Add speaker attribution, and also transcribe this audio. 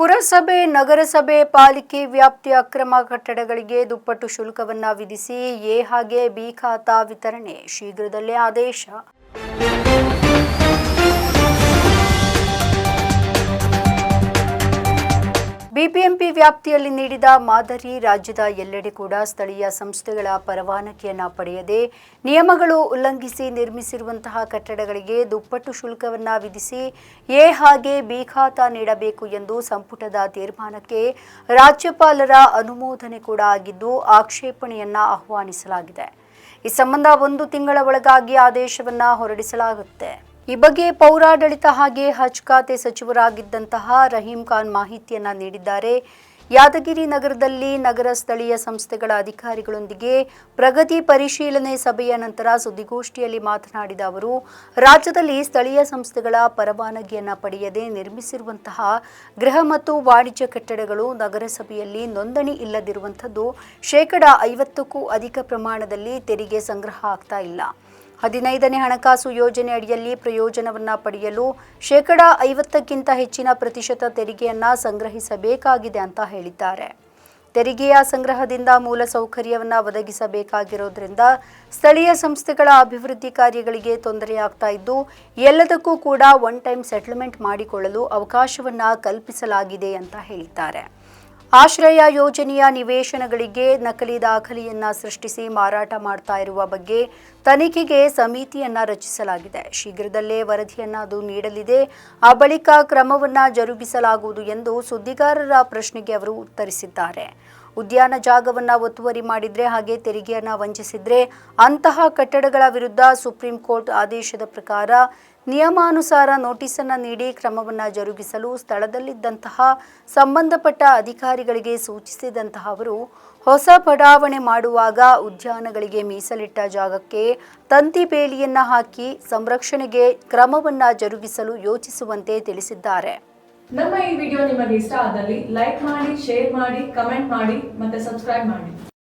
Speaker 1: ಪುರಸಭೆ, ನಗರಸಭೆ, ಪಾಲಿಕೆ ವ್ಯಾಪ್ತಿಯ ಅಕ್ರಮ ಕಟ್ಟಡಗಳಿಗೆ ದುಪ್ಪಟ್ಟು ಶುಲ್ಕವನ್ನ ವಿಧಿಸಿ, ಎ ಹಾಗೆ ಬಿ ಖಾತಾ ವಿತರಣೆ. ಶೀಘ್ರದಲ್ಲೇ ಆದೇಶ. ವ್ಯಾಪ್ತಿಯಲ್ಲಿ ನೀಡಿದ ಮಾದರಿ ರಾಜ್ಯದ ಎಲ್ಲೆಡೆ ಕೂಡ ಸ್ಥಳೀಯ ಸಂಸ್ಥೆಗಳ ಪರವಾನಗಿಯನ್ನು ಪಡೆಯದೆ ನಿಯಮಗಳು ಉಲ್ಲಂಘಿಸಿ ನಿರ್ಮಿಸಿರುವಂತಹ ಕಟ್ಟಡಗಳಿಗೆ ದುಪ್ಪಟ್ಟು ಶುಲ್ಕವನ್ನು ವಿಧಿಸಿ ಎ ಹಾಗೆ ಬಿ ಖಾತಾ ನೀಡಬೇಕು ಎಂದು ಸಂಪುಟದ ತೀರ್ಮಾನಕ್ಕೆ ರಾಜ್ಯಪಾಲರ ಅನುಮೋದನೆ ಕೂಡ ಆಗಿದ್ದು ಆಕ್ಷೇಪಣೆಯನ್ನ ಆಹ್ವಾನಿಸಲಾಗಿದೆ. ಈ ಸಂಬಂಧ ಒಂದು ತಿಂಗಳ ಒಳಗಾಗಿ ಆದೇಶವನ್ನು ಹೊರಡಿಸಲಾಗುತ್ತೆ. ಈ ಬಗ್ಗೆ ಪೌರಾಡಳಿತ ಹಾಗೆ ಹಜ್ ಖಾತೆ ಸಚಿವರಾಗಿದ್ದಂತಹ ರಹೀಂ ಖಾನ್ ಮಾಹಿತಿಯನ್ನ ನೀಡಿದ್ದಾರೆ. ಯಾದಗಿರಿ ನಗರದಲ್ಲಿ ನಗರ ಸ್ಥಳೀಯ ಸಂಸ್ಥೆಗಳ ಅಧಿಕಾರಿಗಳೊಂದಿಗೆ ಪ್ರಗತಿ ಪರಿಶೀಲನೆ ಸಭೆಯ ನಂತರ ಸುದ್ದಿಗೋಷ್ಠಿಯಲ್ಲಿ ಮಾತನಾಡಿದ ಅವರು, ರಾಜ್ಯದಲ್ಲಿ ಸ್ಥಳೀಯ ಸಂಸ್ಥೆಗಳ ಪರವಾನಗಿಯನ್ನು ಪಡೆಯದೆ ನಿರ್ಮಿಸಿರುವಂತಹ ಗೃಹ ಮತ್ತು ವಾಣಿಜ್ಯ ಕಟ್ಟಡಗಳು ನಗರಸಭೆಯಲ್ಲಿ ನೋಂದಣಿ ಇಲ್ಲದಿರುವಂಥದ್ದು ಶೇಕಡಾ ಐವತ್ತಕ್ಕೂ ಅಧಿಕ ಪ್ರಮಾಣದಲ್ಲಿ ತೆರಿಗೆ ಸಂಗ್ರಹ ಆಗ್ತಾ ಇಲ್ಲ. ಹದಿನೈದನೇ ಹಣಕಾಸು ಯೋಜನೆ ಅಡಿಯಲ್ಲಿ ಪ್ರಯೋಜನವನ್ನು ಪಡೆಯಲು ಶೇಕಡಾ ಐವತ್ತಕ್ಕಿಂತ ಹೆಚ್ಚಿನ ಪ್ರತಿಶತ ತೆರಿಗೆಯನ್ನು ಸಂಗ್ರಹಿಸಬೇಕಾಗಿದೆ ಅಂತ ಹೇಳಿದ್ದಾರೆ. ತೆರಿಗೆಯ ಸಂಗ್ರಹದಿಂದ ಮೂಲ ಸೌಕರ್ಯವನ್ನು ಒದಗಿಸಬೇಕಾಗಿರೋದ್ರಿಂದ ಸ್ಥಳೀಯ ಸಂಸ್ಥೆಗಳ ಅಭಿವೃದ್ಧಿ ಕಾರ್ಯಗಳಿಗೆ ತೊಂದರೆಯಾಗ್ತಾ ಇದ್ದು, ಎಲ್ಲದಕ್ಕೂ ಕೂಡ ಒನ್ ಟೈಮ್ ಸೆಟಲ್ಮೆಂಟ್ ಮಾಡಿಕೊಳ್ಳಲು ಅವಕಾಶವನ್ನು ಕಲ್ಪಿಸಲಾಗಿದೆ ಅಂತ ಹೇಳಿದ್ದಾರೆ. ಆಶ್ರಯ ಯೋಜನೆಯ ನಿವೇಶನಗಳಿಗೆ ನಕಲಿ ದಾಖಲೆಯನ್ನ ಸೃಷ್ಟಿಸಿ ಮಾರಾಟ ಮಾಡ್ತಾ ಇರುವ ಬಗ್ಗೆ ತನಿಖೆಗೆ ಸಮಿತಿಯನ್ನ ರಚಿಸಲಾಗಿದೆ. ಶೀಘ್ರದಲ್ಲೇ ವರದಿಯನ್ನ ಅದು ನೀಡಲಿದೆ. ಆ ಬಳಿಕ ಕ್ರಮವನ್ನ ಜರುಗಿಸಲಾಗುವುದು ಎಂದು ಸುದ್ದಿಗಾರರ ಪ್ರಶ್ನೆಗೆ ಅವರು ಉತ್ತರಿಸಿದ್ದಾರೆ. ಉದ್ಯಾನ ಜಾಗವನ್ನ ಒತ್ತುವರಿ ಮಾಡಿದ್ರೆ ಹಾಗೆ ತೆರಿಗೆಯನ್ನ ವಂಚಿಸಿದ್ರೆ ಅಂತಹ ಕಟ್ಟಡಗಳ ವಿರುದ್ಧ ಸುಪ್ರೀಂ ಕೋರ್ಟ್ ಆದೇಶದ ಪ್ರಕಾರ ನಿಯಮಾನುಸಾರ ನೋಟಿಸನ್ನು ನೀಡಿ ಕ್ರಮವನ್ನು ಜರುಗಿಸಲು ಸ್ಥಳದಲ್ಲಿದ್ದಂತಹ ಸಂಬಂಧಪಟ್ಟ ಅಧಿಕಾರಿಗಳಿಗೆ ಸೂಚಿಸಿದಂತಹ ಅವರು, ಹೊಸ ಬಡಾವಣೆ ಮಾಡುವಾಗ ಉದ್ಯಾನಗಳಿಗೆ ಮೀಸಲಿಟ್ಟ ಜಾಗಕ್ಕೆ ತಂತಿ ಬೇಲಿಯನ್ನು ಹಾಕಿ ಸಂರಕ್ಷಣೆಗೆ ಕ್ರಮವನ್ನು ಜರುಗಿಸಲು ಯೋಚಿಸುವಂತೆ ತಿಳಿಸಿದ್ದಾರೆ.
Speaker 2: ನಮ್ಮ ಈ ವಿಡಿಯೋ ನಿಮಗೆ ಇಷ್ಟ ಆದಲ್ಲಿ ಲೈಕ್ ಮಾಡಿ, ಶೇರ್ ಮಾಡಿ, ಕಮೆಂಟ್ ಮಾಡಿ ಮತ್ತೆ ಸಬ್ಸ್ಕ್ರೈಬ್ ಮಾಡಿ.